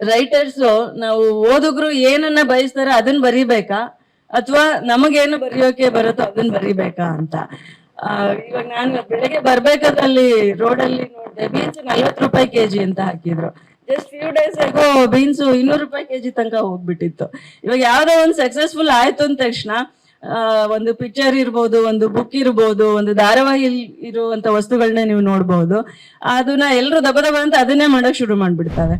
Writers ನಾವು ಓದುಗರು ಏನನ್ನ ಬಯಸ್ತಾರ ಅದನ್ನ ಬರಿಬೇಕಾ? ಅಥವಾ ನಮಗೇನು ಬರೆಯೋಕೆ ಬರುತ್ತೋ ಅದನ್ನ ಬರಿಬೇಕಾ ಅಂತ. ಇವಾಗ ನಾನು ಬೆಳಗ್ಗೆ ಬರ್ಬೇಕಾದ್ರೆ ಅಲ್ಲಿ ನೋಡಿದೆ ಬೀನ್ಸ್ ನಲ್ವತ್ತು ರೂಪಾಯಿ ಕೆಜಿ ಅಂತ ಹಾಕಿದ್ರು. ಜಸ್ಟ್ ಫ್ಯೂ ಡೇಸ್ ಆಗೋ ಬೀನ್ಸ್ ಇನ್ನೂರು ರೂಪಾಯಿ ಕೆಜಿ ತನಕ ಹೋಗ್ಬಿಟ್ಟಿತ್ತು. ಇವಾಗ ಯಾವ್ದೋ ಒಂದು ಸಕ್ಸಸ್ಫುಲ್ ಆಯ್ತು ಅಂದ ತಕ್ಷಣ ಒಂದು ಪಿಕ್ಚರ್ ಇರ್ಬೋದು, ಒಂದು ಬುಕ್ ಇರ್ಬೋದು, ಒಂದು ಧಾರಾವಾಹಿ ಇರುವಂತ ವಸ್ತುಗಳನ್ನ ನೀವು ನೋಡ್ಬೋದು. ಅದನ್ನ ಎಲ್ರು ದಬ ದಬ ಅಂತ ಅದನ್ನೇ ಮಾಡಕ್ ಶುರು ಮಾಡ್ಬಿಡ್ತಾರೆ.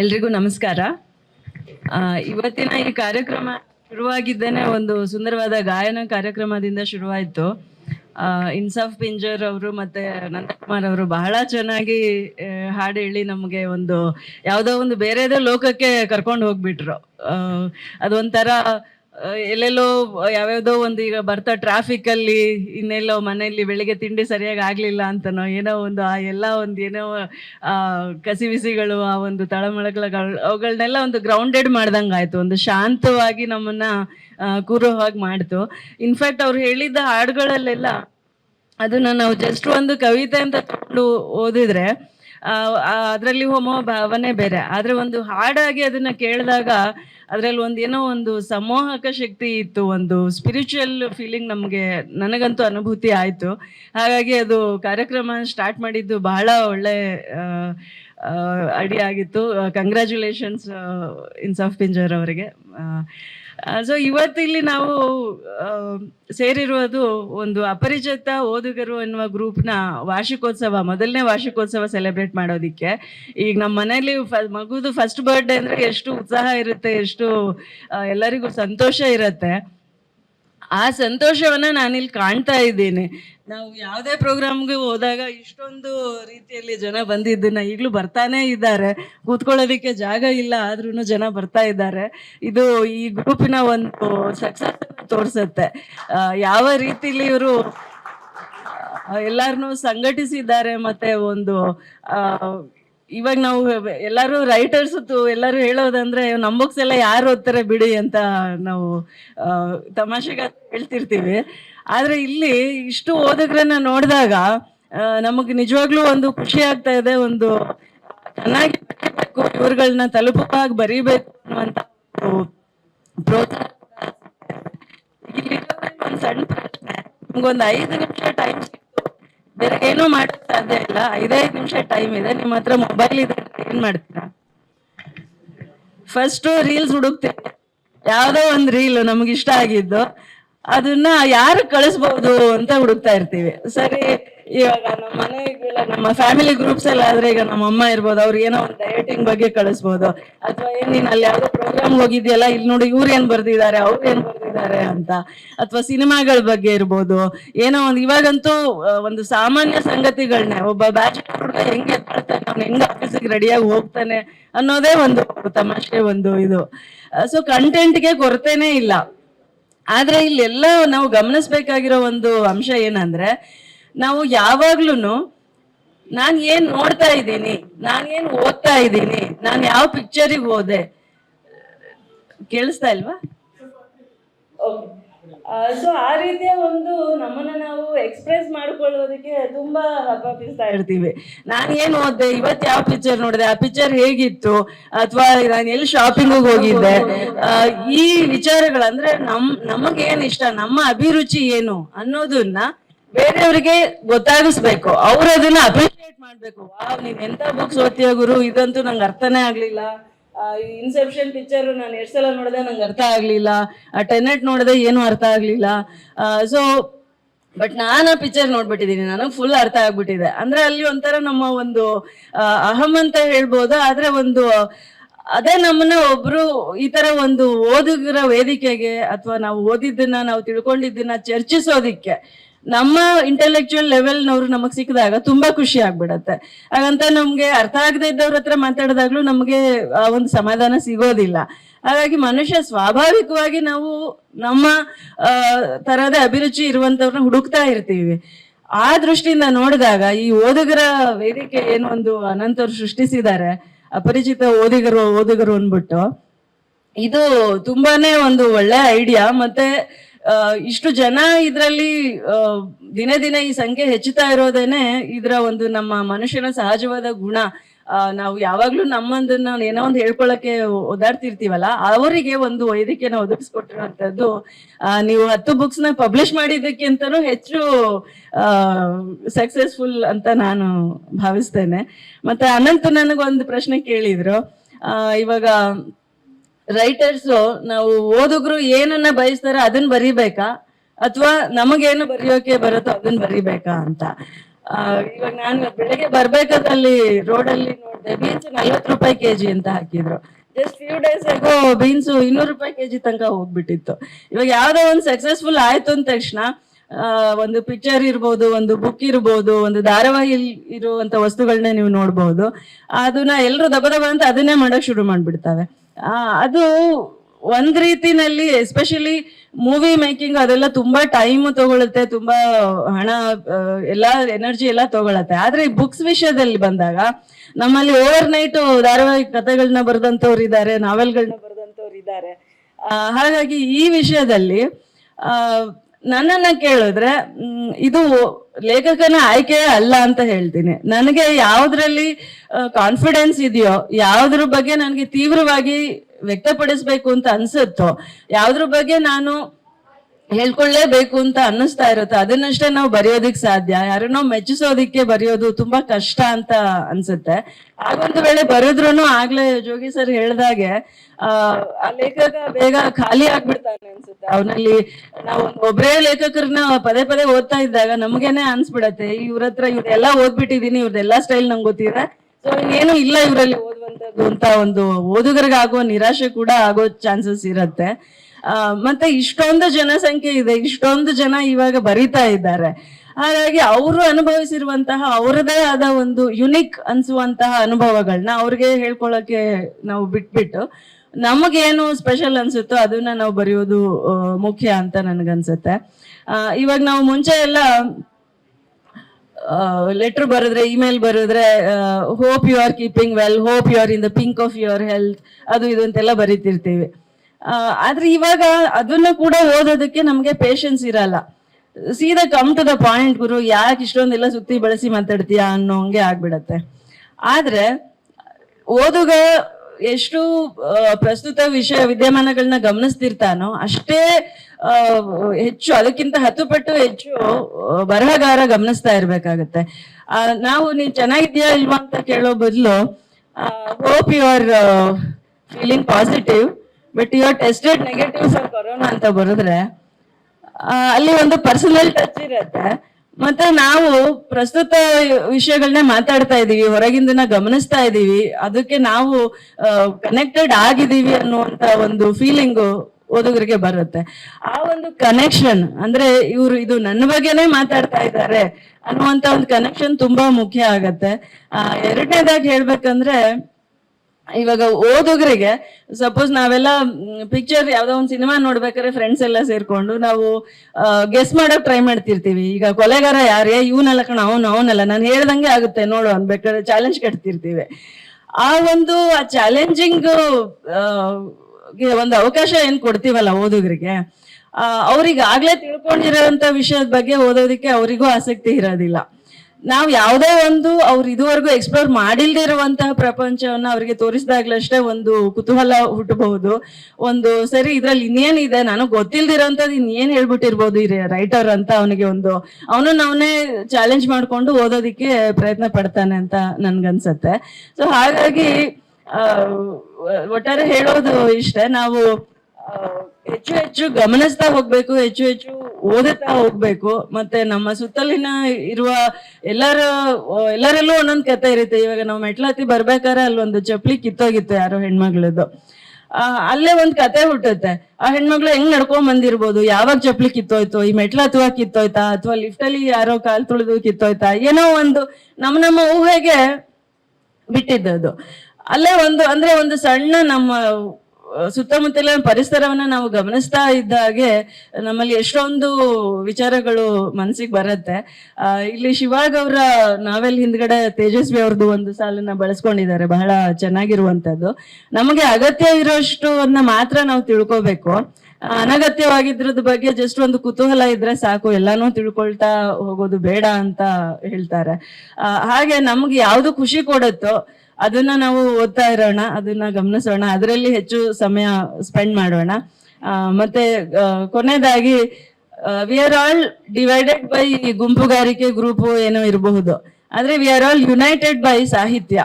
ಎಲ್ರಿಗೂ ನಮಸ್ಕಾರ. ಇವತ್ತಿನ ಈ ಕಾರ್ಯಕ್ರಮ ಶುರುವಾಗಿದ್ದೇನೆ, ಒಂದು ಸುಂದರವಾದ ಗಾಯನ ಕಾರ್ಯಕ್ರಮದಿಂದ ಶುರುವಾಯಿತು. ಇನ್ಸಾಫ್ ಪಿಂಜರ್ ಅವರು ಮತ್ತೆ ನಂದಕುಮಾರ್ ಅವರು ಬಹಳ ಚೆನ್ನಾಗಿ ಹಾಡು ಹೇಳಿ ನಮಗೆ ಒಂದು, ಯಾವುದೋ ಒಂದು ಬೇರೆದೇ ಲೋಕಕ್ಕೆ ಕರ್ಕೊಂಡು ಹೋಗ್ಬಿಟ್ರು. ಅದೊಂಥರ ಎಲ್ಲೆಲ್ಲೋ ಯಾವ್ಯಾವ್ದೋ ಒಂದು ಈಗ ಬರ್ತಾ ಟ್ರಾಫಿಕ್ ಅಲ್ಲಿ, ಇನ್ನೆಲ್ಲೋ ಮನೆಯಲ್ಲಿ ಬೆಳಿಗ್ಗೆ ತಿಂಡಿ ಸರಿಯಾಗಿ ಆಗ್ಲಿಲ್ಲ ಅಂತನೋ ಏನೋ ಒಂದು ಆ ಎಲ್ಲ ಒಂದು ಏನೋ, ಆ ಕಸಿವಿಸಿಗಳು ಆ ಒಂದು ತಳಮಳಗಳು ಅವುಗಳನ್ನೆಲ್ಲ ಒಂದು ಗ್ರೌಂಡೆಡ್ ಮಾಡ್ದಂಗೆ ಆಯ್ತು. ಒಂದು ಶಾಂತವಾಗಿ ನಮ್ಮನ್ನ ಕೂರೋ ಹಾಗೆ ಮಾಡ್ತು. ಇನ್ಫ್ಯಾಕ್ಟ್ ಅವ್ರು ಹೇಳಿದ್ದ ಹಾಡುಗಳಲ್ಲೆಲ್ಲ, ಅದನ್ನ ನಾವು ಜಸ್ಟ್ ಒಂದು ಕವಿತೆ ಅಂತ ತಗೊಂಡು ಓದಿದ್ರೆ ಅದರಲ್ಲಿ ಹೋಮೋ ಭಾವನೆ ಬೇರೆ. ಆದ್ರೆ ಒಂದು ಹಾಡಾಗಿ ಅದನ್ನ ಕೇಳಿದಾಗ ಅದರಲ್ಲಿ ಒಂದು ಏನೋ ಒಂದು ಸಮೋಹಕ ಶಕ್ತಿ ಇತ್ತು, ಒಂದು ಸ್ಪಿರಿಚುವಲ್ ಫೀಲಿಂಗ್ ನಮಗೆ, ನನಗಂತೂ ಅನುಭೂತಿ ಆಯಿತು. ಹಾಗಾಗಿ ಅದು ಕಾರ್ಯಕ್ರಮ ಸ್ಟಾರ್ಟ್ ಮಾಡಿದ್ದು ಬಹಳ ಒಳ್ಳೆ ಅಡಿ ಆಗಿತ್ತು. ಕಂಗ್ರ್ಯಾಚುಲೇಷನ್ಸ್ ಇನ್ಸಾಫ್ ಪಿಂಜರ್ ಅವರಿಗೆ. ಸೊ ಇವತ್ತಿಲ್ಲಿ ನಾವು ಆ, ಸೇರಿರುವುದು ಒಂದು ಅಪರಿಚಿತ ಓದುಗರು ಎನ್ನುವ ಗ್ರೂಪ್ನ ವಾರ್ಷಿಕೋತ್ಸವ ಮೊದಲನೇ ವಾರ್ಷಿಕೋತ್ಸವ ಸೆಲೆಬ್ರೇಟ್ ಮಾಡೋದಿಕ್ಕೆ. ಈಗ ನಮ್ಮ ಮನೆಯಲ್ಲಿ ಫ ಮಗುದು ಫಸ್ಟ್ ಬರ್ಡೇ ಅಂದ್ರೆ ಎಷ್ಟು ಉತ್ಸಾಹ ಇರುತ್ತೆ ಎಷ್ಟು ಎಲ್ಲರಿಗೂ ಸಂತೋಷ ಇರುತ್ತೆ. ಆ ಸಂತೋಷವನ್ನ ನಾನಿಲ್ಲಿ ಕಾಣ್ತಾ ಇದ್ದೇನೆ. ನಾವು ಯಾವುದೇ ಪ್ರೋಗ್ರಾಮ್ಗೆ ಹೋದಾಗ ಇಷ್ಟೊಂದು ರೀತಿಯಲ್ಲಿ ಜನ ಬಂದಿದ್ದನ್ನ ಈಗಲೂ ಬರ್ತಾನೆ ಇದ್ದಾರೆ. ಕೂತ್ಕೊಳ್ಳೋದಕ್ಕೆ ಜಾಗ ಇಲ್ಲ ಆದ್ರೂ ಜನ ಬರ್ತಾ ಇದ್ದಾರೆ. ಇದು ಈ ಗ್ರೂಪಿನ ಒಂದು ಸಕ್ಸಸ್ ತೋರಿಸುತ್ತೆ. ಯಾವ ರೀತಿಲಿ ಇವರು ಎಲ್ಲಾರನ್ನೂ ಸಂಘಟಿಸಿದ್ದಾರೆ ಮತ್ತೆ ಒಂದು ಇವಾಗ ನಾವು ಎಲ್ಲರೂ ರೈಟರ್ಸ್ ಎಲ್ಲರೂ ಹೇಳೋದಂದ್ರೆ ನಮ್ಮ ಬುಕ್ಸ್ ಎಲ್ಲ ಯಾರು ಓದ್ತಾರೆ ಬಿಡಿ ಅಂತ ನಾವು ತಮಾಷೆಗ ಹೇಳ್ತಿರ್ತೀವಿ. ಆದ್ರೆ ಇಲ್ಲಿ ಇಷ್ಟು ಓದುಗ್ರನ್ನ ನೋಡಿದಾಗ ನಮಗೆ ನಿಜವಾಗ್ಲೂ ಒಂದು ಖುಷಿ ಆಗ್ತಾ ಇದೆ, ಒಂದು ಚೆನ್ನಾಗಿ ಬರೀಬೇಕು ಇವ್ರುಗಳನ್ನ ತಲುಪುವಾಗ ಬರೀಬೇಕು ಅನ್ನುವಂತ ಪ್ರೋತ್ಸಾಹ ಇಲ್ಲಿರೋದ್ರಲ್ಲಿ ಒಂದ್ ಸಣ್ಣ ಪ್ರಶ್ನೆ, ನಿಮ್ಗೊಂದು ಐದು ನಿಮಿಷ ಟೈಮ್ ಬೇರೆ ಏನೂ ಮಾಡಕ್ ಸಾಧ್ಯ ಇಲ್ಲ. ಐದೈದು ನಿಮಿಷ ಟೈಮ್ ಇದೆ. ನಿಮ್ಮ ಹತ್ರ ಮೊಬೈಲ್ ಇದೆ ಏನ್ ಮಾಡ್ತೀರಾ? ಫಸ್ಟ್ ರೀಲ್ಸ್ ಹುಡುಕ್ತೇವೆ ಯಾವ್ದೋ ಒಂದು ರೀಲ್ ನಮ್ಗೆ ಇಷ್ಟ ಆಗಿದ್ದು. ಅದನ್ನ ಯಾರು ಕಳಿಸ್ಬಹುದು ಅಂತ ಹುಡುಕ್ತಾ ಇರ್ತೀವಿ. ಸರಿ ಇವಾಗ ನಮ್ಮ ಮನೆಗೆಲ್ಲ ನಮ್ಮ ಫ್ಯಾಮಿಲಿ ಗ್ರೂಪ್ಸ್ ಎಲ್ಲ ಆದ್ರೆ ಈಗ ನಮ್ಮ ಅಮ್ಮ ಇರ್ಬೋದು ಅವ್ರು ಏನೋ ಒಂದು ಡಯಟಿಂಗ್ ಬಗ್ಗೆ ಕಳಿಸ್ಬೋದು. ಅಥವಾ ಏನ್ ನೀನ್ ಅಲ್ಲಿ ಯಾವ್ದೋ ಪ್ರೋಗ್ರಾಮ್ ಹೋಗಿದ್ಯಲ್ಲ ಇಲ್ಲಿ ನೋಡಿ ಇವ್ರು ಏನ್ ಬರ್ದಿದ್ದಾರೆ, ಅವ್ರು ಏನ್ ಬರ್ದಿದ್ದಾರೆ ಅಂತ. ಅಥವಾ ಸಿನಿಮಾಗಳ ಬಗ್ಗೆ ಇರ್ಬೋದು. ಏನೋ ಒಂದು ಇವಾಗಂತೂ ಒಂದು ಸಾಮಾನ್ಯ ಸಂಗತಿಗಳನ್ನೇ ಒಬ್ಬ ಬ್ಯಾಚ್ ಹುಡುಗ ಹೆಂಗೆ ಎದ್ದಾಡ್ತಾನೆ ಅವ್ನು ಹೆಂಗ್ ಆಫೀಸಿಗೆ ರೆಡಿಯಾಗಿ ಹೋಗ್ತಾನೆ ಅನ್ನೋದೇ ಒಂದು ತಮಾಷೆ, ಒಂದು ಇದು. ಸೊ ಕಂಟೆಂಟ್ಗೆ ಕೊರತೆನೇ ಇಲ್ಲ. ಆದ್ರೆ ಇಲ್ಲೆಲ್ಲ ನಾವು ಗಮನಿಸ್ಬೇಕಾಗಿರೋ ಒಂದು ಅಂಶ ಏನಂದ್ರೆ ನಾವು ಯಾವಾಗ್ಲೂ ನಾನ್ ಏನ್ ನೋಡ್ತಾ ಇದ್ದೀನಿ, ನಾನ್ ಏನ್ ಓದ್ತಾ ಇದ್ದೀನಿ, ನಾನ್ ಯಾವ ಪಿಕ್ಚರಿಗೆ ಹೋದೆ? ಕೇಳಿಸ್ತಾ ಇಲ್ವಾ? ಸೊ ಆ ರೀತಿಯ ಒಂದು ನಮ್ಮನ್ನ ನಾವು ಎಕ್ಸ್ಪ್ರೆಸ್ ಮಾಡ್ಕೊಳ್ಳೋದಕ್ಕೆ ತುಂಬಾ ಹಬ್ಬಪಿಸ್ತಾ ಇರ್ತೀವಿ. ನಾನು ಏನ್ ಓದ್ದೆ ಇವತ್ತು ಯಾವ ಪಿಕ್ಚರ್ ನೋಡಿದೆ, ಆ ಪಿಕ್ಚರ್ ಹೇಗಿತ್ತು? ಅಥವಾ ನಾನು ಎಲ್ಲಿ ಶಾಪಿಂಗ್ ಹೋಗಿದ್ದೆ? ಈ ವಿಚಾರಗಳಂದ್ರೆ ನಮ್, ನಮಗೇನ್ ಇಷ್ಟ, ನಮ್ಮ ಅಭಿರುಚಿ ಏನು ಅನ್ನೋದನ್ನ ಬೇರೆಯವರಿಗೆ ಗೊತ್ತಾಗಿಸ್ಬೇಕು. ಅವ್ರು ಅದನ್ನ ಅಪ್ರಿಶಿಯೇಟ್ ಮಾಡ್ಬೇಕು. ವಾವ್ ನೀನ್ ಎಂತ ಬುಕ್ಸ್ ಓದ್ತೀಯ ಗುರು? ಇದಂತೂ ನಂಗೆ ಅರ್ಥನೇ ಆಗ್ಲಿಲ್ಲ. ಇನ್ಸೆಪ್ಷನ್ ಪಿಕ್ಚರ್ ನಾನು ಎಷ್ಟು ಸಲ ನೋಡಿದೆ ನಂಗೆ ಅರ್ಥ ಆಗ್ಲಿಲ್ಲ. ಟೆನೆಟ್ ನೋಡಿದೆ ಏನು ಅರ್ಥ ಆಗ್ಲಿಲ್ಲ. ಸೊ ಬಟ್ ನಾನು ಆ ಪಿಕ್ಚರ್ ನೋಡ್ಬಿಟ್ಟಿದ್ದೀನಿ ನನಗೆ ಫುಲ್ ಅರ್ಥ ಆಗ್ಬಿಟ್ಟಿದೆ. ಅಂದ್ರೆ ಅಲ್ಲಿ ಒಂಥರ ನಮ್ಮ ಒಂದು ಅಹಂ ಅಂತ ಹೇಳ್ಬೋದು. ಆದ್ರೆ ಒಂದು, ಅದೇ ನಮ್ಮನ್ನ ಒಬ್ರು ಈ ತರ ಒಂದು ಓದುಗರ ವೇದಿಕೆಗೆ, ಅಥವಾ ನಾವು ಓದಿದ್ದನ್ನ, ನಾವು ತಿಳ್ಕೊಂಡಿದ್ದನ್ನ ಚರ್ಚಿಸೋದಿಕ್ಕೆ ನಮ್ಮ ಇಂಟೆಲೆಕ್ಚುಯಲ್ ಲೆವೆಲ್ನವ್ರು ನಮಗ್ ಸಿಕ್ಕಿದಾಗ ತುಂಬಾ ಖುಷಿ ಆಗ್ಬಿಡತ್ತೆ. ಹಾಗಂತ ನಮ್ಗೆ ಅರ್ಥ ಆಗದೆ ಇದ್ದವ್ರ ಹತ್ರ ಮಾತಾಡಿದಾಗ್ಲೂ ನಮ್ಗೆ ಆ ಒಂದು ಸಮಾಧಾನ ಸಿಗೋದಿಲ್ಲ. ಹಾಗಾಗಿ ಮನುಷ್ಯ ಸ್ವಾಭಾವಿಕವಾಗಿ ನಾವು ನಮ್ಮ ತರದ ಅಭಿರುಚಿ ಇರುವಂತವ್ರನ್ನ ಹುಡುಕ್ತಾ ಇರ್ತೀವಿ. ಆ ದೃಷ್ಟಿಯಿಂದ ನೋಡಿದಾಗ ಈ ಓದುಗರ ವೇದಿಕೆ ಏನು ಒಂದು ಅನಂತವ್ರು ಸೃಷ್ಟಿಸಿದ್ದಾರೆ, ಅಪರಿಚಿತ ಓದಿಗರು, ಓದುಗರು ಅಂದ್ಬಿಟ್ಟು, ಇದು ತುಂಬಾನೇ ಒಂದು ಒಳ್ಳೆ ಐಡಿಯಾ ಮತ್ತೆ ಇಷ್ಟು ಜನ ಇದರಲ್ಲಿ ದಿನೇ ದಿನ ಈ ಸಂಖ್ಯೆ ಹೆಚ್ಚುತ್ತಾ ಇರೋದೇನೆ ಇದರ ಒಂದು ನಮ್ಮ ಮನುಷ್ಯನ ಸಹಜವಾದ ಗುಣ. ನಾವು ಯಾವಾಗ್ಲೂ ನಮ್ಮಂದನ್ನ ಏನೋ ಒಂದು ಹೇಳ್ಕೊಳಕ್ಕೆ ಓದಾಡ್ತಿರ್ತೀವಲ್ಲ, ಅವರಿಗೆ ಒಂದು ವೈದ್ಯಕೀಯನ ಒದಗಿಸ್ಕೊಟ್ಟಿರುವಂತದ್ದು ನೀವು ಹತ್ತು ಬುಕ್ಸ್ನ ಪಬ್ಲಿಷ್ ಮಾಡಿದ್ದಕ್ಕಿಂತನೂ ಹೆಚ್ಚು ಸಕ್ಸಸ್ಫುಲ್ ಅಂತ ನಾನು ಭಾವಿಸ್ತೇನೆ. ಮತ್ತೆ ಅನಂತ್ ನನಗೊಂದು ಪ್ರಶ್ನೆ ಕೇಳಿದ್ರು. ಇವಾಗ ರೈಟರ್ಸ್ ನಾವು ಓದುಗರು ಏನನ್ನ ಬಯಸ್ತಾರೋ ಅದನ್ನ ಬರಿಬೇಕಾ? ಅಥವಾ ನಮಗೇನು ಬರೆಯೋಕೆ ಬರುತ್ತೋ ಅದನ್ನ ಬರಿಬೇಕಾ ಅಂತ. ಇವಾಗ ನಾನು ಬೆಳಿಗ್ಗೆ ಬರ್ಬೇಕಾದಲ್ಲಿ ಅಲ್ಲಿ ನೋಡಿದೆ, ಬೀನ್ಸ್ ನಲ್ವತ್ತು ರೂಪಾಯಿ ಕೆಜಿ ಅಂತ ಹಾಕಿದ್ರು. ಜಸ್ಟ್ ಫ್ಯೂ ಡೇಸ್ ಆಗೋ ಬೀನ್ಸ್ ಇನ್ನೂರು ರೂಪಾಯಿ ಕೆಜಿ ತನಕ ಹೋಗ್ಬಿಟ್ಟಿತ್ತು. ಇವಾಗ ಯಾವ್ದೋ ಒಂದು ಸಕ್ಸಸ್ಫುಲ್ ಆಯ್ತು ಅಂದ ತಕ್ಷಣ ಒಂದು ಪಿಕ್ಚರ್ ಇರ್ಬೋದು, ಒಂದು ಬುಕ್ ಇರ್ಬೋದು, ಒಂದು ಧಾರಾವಾಹಿ ಇರುವಂತ ವಸ್ತುಗಳನ್ನ ನೀವು ನೋಡ್ಬೋದು. ಅದನ್ನ ಎಲ್ಲರೂ ದಬ ದಬ ಅಂತ ಅದನ್ನೇ ಮಾಡಕ್ ಶುರು ಮಾಡ್ಬಿಡ್ತಾವೆ. ಅದು ಒಂದ್ ರೀತಿನಲ್ಲಿ ಎಸ್ಪೆಷಲಿ ಮೂವಿ ಮೇಕಿಂಗ್ ಅದೆಲ್ಲ ತುಂಬಾ ಟೈಮ್ ತಗೊಳುತ್ತೆ, ತುಂಬಾ ಹಣ ಎಲ್ಲ ಎನರ್ಜಿ ಎಲ್ಲ ತಗೊಳತ್ತೆ. ಆದ್ರೆ ಬುಕ್ಸ್ ವಿಷಯದಲ್ಲಿ ಬಂದಾಗ, ನಮ್ಮಲ್ಲಿ ಓವರ್ ನೈಟ್ ಧಾರಾವಾಹಿ ಕಥೆಗಳನ್ನ ಬರೆದಂತವ್ರು ಇದ್ದಾರೆ ನಾವೆಲ್ಗಳನ್ನ ಬರೆದಂತವ್ರು ಇದ್ದಾರೆ ಹಾಗಾಗಿ ಈ ವಿಷಯದಲ್ಲಿ ನನ್ನನ್ನ ಕೇಳಿದ್ರೆ ಇದು ಲೇಖಕನ ಆಯ್ಕೆ ಅಲ್ಲ ಅಂತ ಹೇಳ್ತೀನಿ. ನನಗೆ ಯಾವ್ದ್ರಲ್ಲಿ ಕಾನ್ಫಿಡೆನ್ಸ್ ಇದೆಯೋ, ಯಾವ್ದ್ರ ಬಗ್ಗೆ ನನಗೆ ತೀವ್ರವಾಗಿ ವ್ಯಕ್ತಪಡಿಸ್ಬೇಕು ಅಂತ ಅನ್ಸುತ್ತೋ, ಯಾವ್ದ್ರ ಬಗ್ಗೆ ನಾನು ಹೇಳ್ಕೊಳ್ಳೇಬೇಕು ಅಂತ ಅನ್ನಿಸ್ತಾ ಇರುತ್ತೆ. ಅದನ್ನಷ್ಟೇ ನಾವು ಬರೆಯೋದಿಕ್ ಸಾಧ್ಯ. ಯಾರನ್ನೋ ಮೆಚ್ಚಿಸೋದಿಕ್ಕೆ ಬರೆಯೋದು ತುಂಬಾ ಕಷ್ಟ ಅಂತ ಅನ್ಸುತ್ತೆ. ಹಾಗೊಂದು ವೇಳೆ ಬರೆದ್ರು ಆಗ್ಲೇ ಜೋಗಿ ಸರ್ ಹೇಳ್ದಾಗೆ, ಆ ಲೇಖಕ ಬೇಗ ಖಾಲಿ ಆಗ್ಬಿಡ್ತಾನೆ ಅನ್ಸುತ್ತೆ. ಅವನಲ್ಲಿ ನಾವು ಒಬ್ಬರೇ ಲೇಖಕರನ್ನ ಪದೇ ಪದೇ ಓದ್ತಾ ಇದ್ದಾಗ ನಮ್ಗೇನೆ ಅನ್ಸ್ಬಿಡತ್ತೆ. ಇವ್ರ ಹತ್ರ ಇವ್ರೆಲ್ಲ ಓದ್ಬಿಟ್ಟಿದೀನಿ, ಇವ್ರದೆಲ್ಲ ಸ್ಟೈಲ್ ನಂಗೆ ಗೊತ್ತಿದೆ. ಸೊ ಏನು ಇಲ್ಲ ಇವರಲ್ಲಿ ಓದುವಂತದ್ದು ಅಂತ ಒಂದು ಓದುಗರಿಗಾಗುವ ನಿರಾಶೆ ಕೂಡ ಆಗೋ ಚಾನ್ಸಸ್ ಇರತ್ತೆ. ಮತ್ತೆ ಇಷ್ಟೊಂದು ಜನಸಂಖ್ಯೆ ಇದೆ, ಇಷ್ಟೊಂದು ಜನ ಇವಾಗ ಬರಿತಾ ಇದ್ದಾರೆ. ಹಾಗಾಗಿ ಅವರು ಅನುಭವಿಸಿರುವಂತಹ ಅವರದೇ ಆದ ಒಂದು ಯುನಿಕ್ ಅನ್ಸುವಂತಹ ಅನುಭವಗಳನ್ನ ಅವ್ರಿಗೆ ಹೇಳ್ಕೊಳಕ್ಕೆ ನಾವು ಬಿಟ್ಬಿಟ್ಟು, ನಮಗೇನು ಸ್ಪೆಷಲ್ ಅನ್ಸುತ್ತೋ ಅದನ್ನ ನಾವು ಬರೆಯೋದು ಮುಖ್ಯ ಅಂತ ನನ್ಗನ್ಸುತ್ತೆ. ಇವಾಗ ನಾವು ಮುಂಚೆ ಎಲ್ಲ ಲೆಟರ್ ಬರೆದ್ರೆ ಇಮೇಲ್ ಬರೆದ್ರೆ hope you are keeping well hope you are in the pink of your health ಅದು ಇದು ಅಂತೆಲ್ಲ ಬರಿತಿರ್ತೀವಿ. ಆದ್ರೆ ಇವಾಗ ಅದನ್ನ ಕೂಡ ಓದೋದಕ್ಕೆ ನಮ್ಗೆ ಪೇಶನ್ಸ್ ಇರಲ್ಲ. ಸೀದಾ ಕಮ್ ಟು ದ ಪಾಯಿಂಟ್ ಗುರು, ಯಾಕೆ ಇಷ್ಟೊಂದೆಲ್ಲ ಸುತ್ತಿ ಬಳಸಿ ಮಾತಾಡ್ತೀಯಾ ಅನ್ನೋ ಹಂಗೆ ಆಗ್ಬಿಡತ್ತೆ. ಆದ್ರೆ ಓದುಗ ಎಷ್ಟು ಪ್ರಸ್ತುತ ವಿಷಯ ವಿದ್ಯಮಾನಗಳನ್ನ ಗಮನಿಸ್ತಿರ್ತಾನೋ ಅಷ್ಟೇ ಹೆಚ್ಚು, ಅದಕ್ಕಿಂತ ಹತ್ತು ಪಟ್ಟು ಹೆಚ್ಚು ಬರಹಗಾರ ಗಮನಿಸ್ತಾ ಇರ್ಬೇಕಾಗತ್ತೆ. ನಾವು ನೀನ್ ಚೆನ್ನಾಗಿದ್ಯಾ ಇಲ್ವಾ ಅಂತ ಕೇಳೋ ಬದಲು hope you are feeling positive but you tested negative for corona ಅಂತ ಬರೆದ್ರೆ ಅಲ್ಲಿ ಒಂದು ಪರ್ಸನಲ್ ಟಚ್ ಇರತ್ತೆ. ಮತ್ತೆ ನಾವು ಪ್ರಸ್ತುತ ವಿಷಯಗಳನ್ನ ಮಾತಾಡ್ತಾ ಇದೀವಿ, ಹೊರಗಿಂದನ ಗಮನಿಸ್ತಾ ಇದೀವಿ. ಅದಕ್ಕೆ ನಾವು ಕನೆಕ್ಟೆಡ್ ಆಗಿದ್ದೀವಿ ಅನ್ನುವಂತ ಒಂದು ಫೀಲಿಂಗ್ ಓದುಗರಿಗೆ ಬರುತ್ತೆ. ಆ ಒಂದು ಕನೆಕ್ಷನ್ ಅಂದ್ರೆ ಇವ್ರು ಇದು ನನ್ನ ಬಗ್ಗೆನೇ ಮಾತಾಡ್ತಾ ಇದ್ದಾರೆ ಅನ್ನುವಂತ ಒಂದು ಕನೆಕ್ಷನ್ ತುಂಬಾ ಮುಖ್ಯ ಆಗತ್ತೆ. ಎರಡನೇದಾಗಿ ಹೇಳ್ಬೇಕಂದ್ರೆ ಇವಾಗ ಓದುಗರಿಗೆ ಸಪೋಸ್ ನಾವೆಲ್ಲ ಪಿಕ್ಚರ್ ಯಾವ್ದೋ ಒಂದು ಸಿನಿಮಾ ನೋಡ್ಬೇಕಾದ್ರೆ ಫ್ರೆಂಡ್ಸ್ ಎಲ್ಲ ಸೇರ್ಕೊಂಡು ನಾವು ಗೆಸ್ ಮಾಡಕ್ ಟ್ರೈ ಮಾಡ್ತಿರ್ತೀವಿ. ಈಗ ಕೊಲೆಗಾರ ಯಾರೇ, ಇವನಲ್ಲ ಕಣ, ಅವನು, ಅವನಲ್ಲ. ನಾನು ಹೇಳ್ದಂಗೆ ಆಗುತ್ತೆ, ನೋಡು ಅನ್ಬೇಕಾದ್ರೆ ಚಾಲೆಂಜ್ ಕಟ್ತಿರ್ತೀವಿ. ಆ ಒಂದು, ಆ ಚಾಲೆಂಜಿಂಗ್ ಒಂದು ಅವಕಾಶ ಏನ್ ಕೊಡ್ತೀವಲ್ಲ ಓದುಗರಿಗೆ ಅವ್ರಿಗೆ ಆಗ್ಲೇ ತಿಳ್ಕೊಂಡಿರೋಂತ ವಿಷಯದ ಬಗ್ಗೆ ಓದೋದಕ್ಕೆ ಅವರಿಗೂ ಆಸಕ್ತಿ ಇರೋದಿಲ್ಲ. ನಾವು ಯಾವುದೇ ಒಂದು ಅವ್ರು ಇದುವರೆಗೂ ಎಕ್ಸ್ಪ್ಲೋರ್ ಮಾಡಿಲ್ದೇ ಇರುವಂತಹ ಪ್ರಪಂಚವನ್ನ ಅವರಿಗೆ ತೋರಿಸಿದಾಗ್ಲಷ್ಟೇ ಒಂದು ಕುತೂಹಲ ಹುಟ್ಟಬಹುದು. ಒಂದು ಸರಿ ಇದ್ರಲ್ಲಿ ಇನ್ನೇನಿದೆ ನಾನು ಗೊತ್ತಿಲ್ದಿರೋಂಥದ್ದು ಇನ್ನೇನು ಹೇಳ್ಬಿಟ್ಟಿರ್ಬೋದು ಈ ರೈಟರ್ ಅಂತ ಅವನಿಗೆ ಒಂದು. ಅವನು ಅವನೇ ಚಾಲೆಂಜ್ ಮಾಡ್ಕೊಂಡು ಓದೋದಿಕ್ಕೆ ಪ್ರಯತ್ನ ಪಡ್ತಾನೆ ಅಂತ ನನ್ಗನ್ಸತ್ತೆ. ಸೊ ಹಾಗಾಗಿ ಒಟ್ಟಾರೆ ಹೇಳೋದು ಇಷ್ಟೇ. ನಾವು ಹೆಚ್ಚು ಹೆಚ್ಚು ಗಮನಿಸ್ತಾ ಹೋಗ್ಬೇಕು, ಹೆಚ್ಚು ಹೆಚ್ಚು ಓದುತ್ತಾ ಹೋಗ್ಬೇಕು, ಮತ್ತೆ ನಮ್ಮ ಸುತ್ತಲಿನ ಇರುವ ಎಲ್ಲರ, ಎಲ್ಲರಲ್ಲೂ ಒಂದೊಂದು ಕತೆ ಇರುತ್ತೆ. ಇವಾಗ ನಾವು ಮೆಟ್ಲತ್ತಿ ಬರ್ಬೇಕಾದ್ರೆ ಅಲ್ಲೊಂದು ಚಪ್ಪಲಿ ಕಿತ್ತೋಗಿತ್ತು ಯಾರೋ ಹೆಣ್ಮಗಳದ್ದು. ಅಲ್ಲೇ ಒಂದ್ ಕತೆ ಹುಟ್ಟುತ್ತೆ. ಆ ಹೆಣ್ಮಕ್ಳು ಹೆಂಗ್ ನಡ್ಕೊಂಡ್ ಬಂದಿರ್ಬೋದು? ಯಾವಾಗ ಚಪ್ಪಲಿ ಕಿತ್ತೋಯ್ತು? ಈ ಮೆಟ್ಲ ಹತ್ತುವಾಗ ಕಿತ್ತೋಯ್ತಾ? ಅಥವಾ ಲಿಫ್ಟ್ ಅಲ್ಲಿ ಯಾರೋ ಕಾಲ್ ತುಳಿದು ಕಿತ್ತೋಯ್ತಾ? ಏನೋ ಒಂದು ನಮ್ಮ ನಮ್ಮ ಊಹೆಗೆ ಬಿಟ್ಟಿದ್ದದು. ಅಲ್ಲೇ ಒಂದು, ಅಂದ್ರೆ ಒಂದು ಸಣ್ಣ ನಮ್ಮ ಸುತ್ತಮುತ್ತಲಿನ ಪರಿಸರವನ್ನ ನಾವು ಗಮನಿಸ್ತಾ ಇದ್ದ ಹಾಗೆ ನಮ್ಮಲ್ಲಿ ಎಷ್ಟೊಂದು ವಿಚಾರಗಳು ಮನಸ್ಸಿಗೆ ಬರುತ್ತೆ. ಇಲ್ಲಿ ಶಿವಾಗ್ ನಾವೆಲ್ ಹಿಂದ್ಗಡೆ ತೇಜಸ್ವಿ ಅವ್ರದ್ದು ಒಂದು ಸಾಲನ್ನ ಬಳಸ್ಕೊಂಡಿದ್ದಾರೆ, ಬಹಳ ಚೆನ್ನಾಗಿರುವಂತದ್ದು. ನಮಗೆ ಅಗತ್ಯ ಇರೋಷ್ಟು ಮಾತ್ರ ನಾವು ತಿಳ್ಕೊಬೇಕು. ಅನಗತ್ಯವಾಗಿದ್ರದ ಬಗ್ಗೆ ಜಸ್ಟ್ ಒಂದು ಕುತೂಹಲ ಇದ್ರೆ ಸಾಕು, ಎಲ್ಲಾನು ತಿಳ್ಕೊಳ್ತಾ ಹೋಗೋದು ಬೇಡ ಅಂತ ಹೇಳ್ತಾರೆ. ಹಾಗೆ ನಮ್ಗೆ ಯಾವ್ದು ಖುಷಿ ಕೊಡುತ್ತೋ ಅದನ್ನ ನಾವು ಓದ್ತಾ ಇರೋಣ, ಅದನ್ನ ಗಮನಿಸೋಣ, ಅದರಲ್ಲಿ ಹೆಚ್ಚು ಸಮಯ ಸ್ಪೆಂಡ್ ಮಾಡೋಣ. ಮತ್ತೆ ಕೊನೆಯದಾಗಿ we are all divided by ಗುಂಪುಗಾರಿಕೆ group ಏನೋ ಇರಬಹುದು. ಆದ್ರೆ we are all united by ಸಾಹಿತ್ಯ.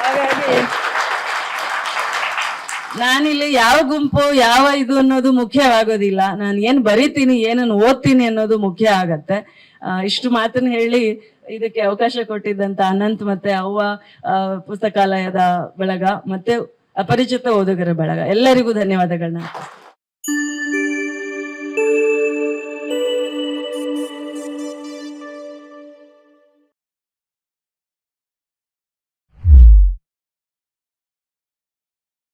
ಹಾಗಾಗಿ ನಾನಿಲ್ಲಿ ಯಾವ ಗುಂಪು, ಯಾವ ಇದು ಅನ್ನೋದು ಮುಖ್ಯವಾಗೋದಿಲ್ಲ. ನಾನು ಏನ್ ಬರಿತೀನಿ ಏನನ್ನು ಓದ್ತೀನಿ ಅನ್ನೋದು ಮುಖ್ಯ ಆಗತ್ತೆ. ಇಷ್ಟು ಮಾತನ್ನ ಹೇಳಿ ಇದಕ್ಕೆ ಅವಕಾಶ ಕೊಟ್ಟಿದ್ದಂತ ಅನಂತ್ ಮತ್ತೆ ಅವ್ವ ಪುಸ್ತಕಾಲಯದ ಬಳಗ ಮತ್ತೆ ಅಪರಿಚಿತ ಓದುಗರ ಬಳಗ. ಎಲ್ಲರಿಗೂ ಧನ್ಯವಾದಗಳನ್ನ